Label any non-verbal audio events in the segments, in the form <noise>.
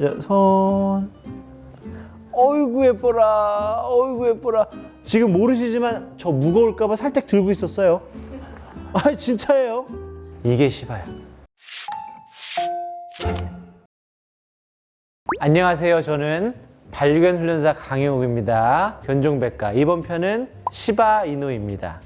자, 손. 어이구 예뻐라. 어이구 예뻐라. 지금 모르시지만 저 무거울까봐 살짝 들고 있었어요. <laughs> 아 진짜예요. 이게 시바야. 안녕하세요. 저는 반려견 훈련사 강영욱입니다. 견종백과 이번 편은 시바 이누입니다.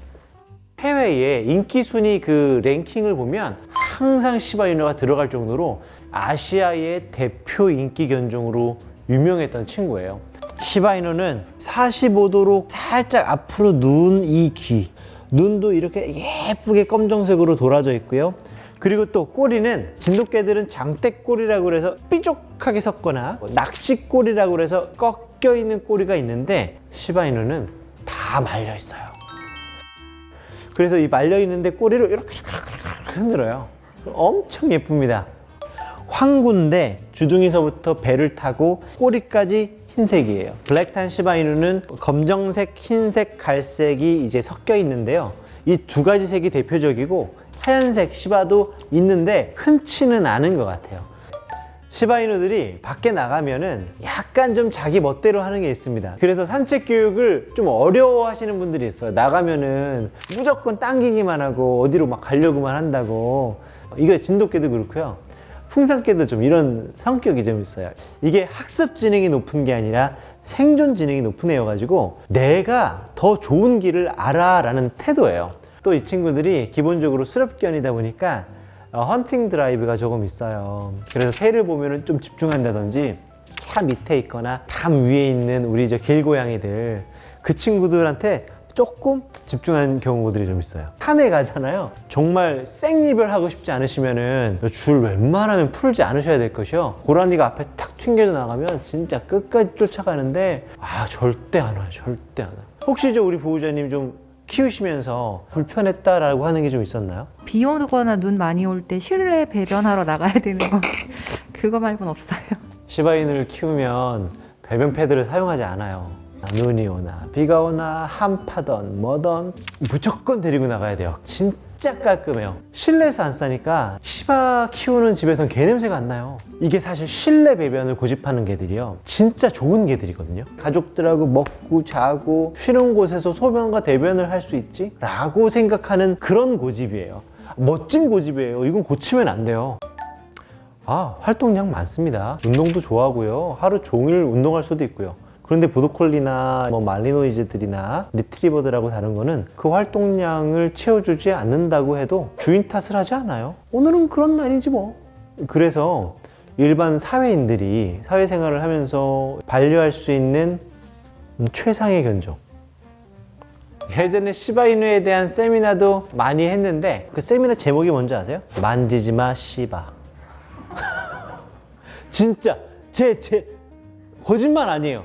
해외에 인기 순위 그 랭킹을 보면 항상 시바 이누가 들어갈 정도로 아시아의 대표 인기 견종으로 유명했던 친구예요. 시바 이누는 45도로 살짝 앞으로 누운 이 귀, 눈도 이렇게 예쁘게 검정색으로 돌아져 있고요. 그리고 또 꼬리는 진돗개들은 장대꼬리라고 그래서 삐죽하게 섰거나 뭐 낚시꼬리라고 그래서 꺾여 있는 꼬리가 있는데 시바이누는 다 말려 있어요. 그래서 이 말려 있는데 꼬리를 이렇게 흔들어요. 엄청 예쁩니다. 황구인데 주둥이서부터 배를 타고 꼬리까지 흰색이에요. 블랙탄 시바이누는 검정색, 흰색, 갈색이 이제 섞여 있는데요. 이 두 가지 색이 대표적이고 하얀색 시바도 있는데 흔치는 않은 것 같아요. 시바이누들이 밖에 나가면은 약간 좀 자기 멋대로 하는 게 있습니다. 그래서 산책 교육을 좀 어려워하시는 분들이 있어요. 나가면은 무조건 당기기만 하고 어디로 막 가려고만 한다고. 이거 진돗개도 그렇고요. 풍산개도 좀 이런 성격이 좀 있어요. 이게 학습 지능이 높은 게 아니라 생존 지능이 높은 애여가지고 내가 더 좋은 길을 알아라는 태도예요. 또 이 친구들이 기본적으로 수렵견이다 보니까 어, 헌팅 드라이브가 조금 있어요. 그래서 새를 보면은 좀 집중한다든지 차 밑에 있거나 담 위에 있는 우리 저 길고양이들 그 친구들한테 조금 집중하는 경우들이 좀 있어요. 산에 가잖아요. 정말 생리별 하고 싶지 않으시면은 줄 웬만하면 풀지 않으셔야 될 것이요. 고라니가 앞에 탁 튕겨져 나가면 진짜 끝까지 쫓아가는데 아 절대 안 와요. 절대 안 와요. 혹시 저 우리 보호자님 좀 키우시면서 불편했다라고 하는 게 좀 있었나요? 비 오거나 눈 많이 올 때 실내 배변하러 나가야 되는 거 그거 말고는 없어요. 시바인을 키우면 배변 패드를 사용하지 않아요. 눈이 오나 비가 오나 한파던 뭐던 무조건 데리고 나가야 돼요. 진 짜 깔끔해요. 실내에서 안 싸니까 시바 키우는 집에선 개 냄새가 안 나요. 이게 사실 실내 배변을 고집하는 개들이요. 진짜 좋은 개들이거든요. 가족들하고 먹고 자고 쉬는 곳에서 소변과 대변을 할 수 있지? 라고 생각하는 그런 고집이에요. 멋진 고집이에요. 이건 고치면 안 돼요. 아, 활동량 많습니다. 운동도 좋아하고요. 하루 종일 운동할 수도 있고요. 그런데 보도콜리나 뭐 말리노이즈들이나 리트리버들하고 다른 거는 그 활동량을 채워주지 않는다고 해도 주인 탓을 하지 않아요. 오늘은 그런 날이지 뭐. 그래서 일반 사회인들이 사회생활을 하면서 반려할 수 있는 음, 최상의 견종. 예전에 시바이누에 대한 세미나도 많이 했는데 그 세미나 제목이 뭔지 아세요? 만지지 마 시바. <laughs> 진짜 제 제 거짓말 아니에요.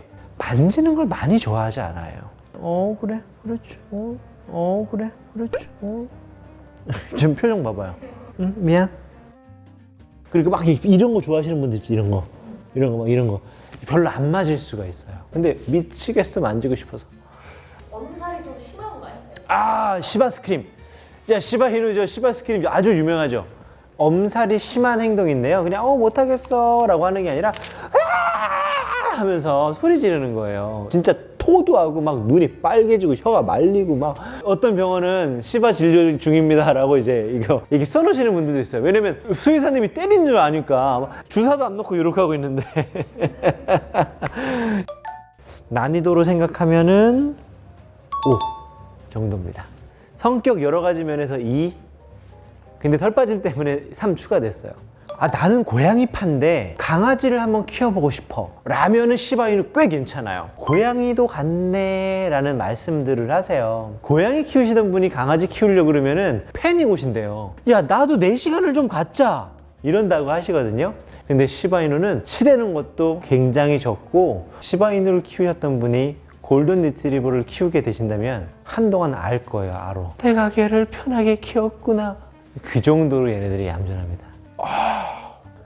만지는 걸 많이 좋아하지 않아요. 어 그래 그렇죠. 어, 어 그래 그렇죠. 어. <laughs> 지금 표정 봐봐요. 응 미안. 그리고 막 이- 이런 거 좋아하시는 분들 있지 이런 거 이런 거 막 이런 거 별로 안 맞을 수가 있어요. 근데 미치겠어 만지고 싶어서. 엄살이 좀 심한가요? 아 시바 스크림. 자 시바히누죠. 시바 스크림 아주 유명하죠. 엄살이 심한 행동인데요. 그냥 어 못하겠어라고 하는 게 아니라 아 하면서 소리 지르는 거예요. 진짜 토도 하고 막 눈이 빨개지고 혀가 말리고 막 어떤 병원은 시바 진료 중입니다라고 이제 이거 이게 써놓으시는 분들도 있어요. 왜냐면 수의사님이 때린 줄 아니까 막 주사도 안 놓고 이렇게 하고 있는데 <laughs> 난이도로 생각하면은 5 정도입니다. 성격 여러 가지 면에서 2. 근데 털 빠짐 때문에 3 추가됐어요. 아, 나는 고양이 판데 강아지를 한번 키워보고 싶어. 라면은 시바이는 꽤 괜찮아요. 고양이도 같네. 라는 말씀들을 하세요. 고양이 키우시던 분이 강아지 키우려고 그러면은 팬이 오신대요. 야, 나도 내 시간을 좀 갖자. 이런다고 하시거든요. 근데 시바이누는 치대는 것도 굉장히 적고 시바이누를 키우셨던 분이 골든 리트리버를 키우게 되신다면 한동안 알 거예요, 알아. 내가 걔를 편하게 키웠구나. 그 정도로 얘네들이 얌전합니다.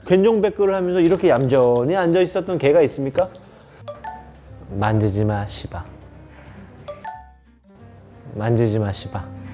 아, 견종백구를 하면서 이렇게 얌전히 앉아 있었던 개가 있습니까? 만지지 마, 시바. 만지지 마, 시바.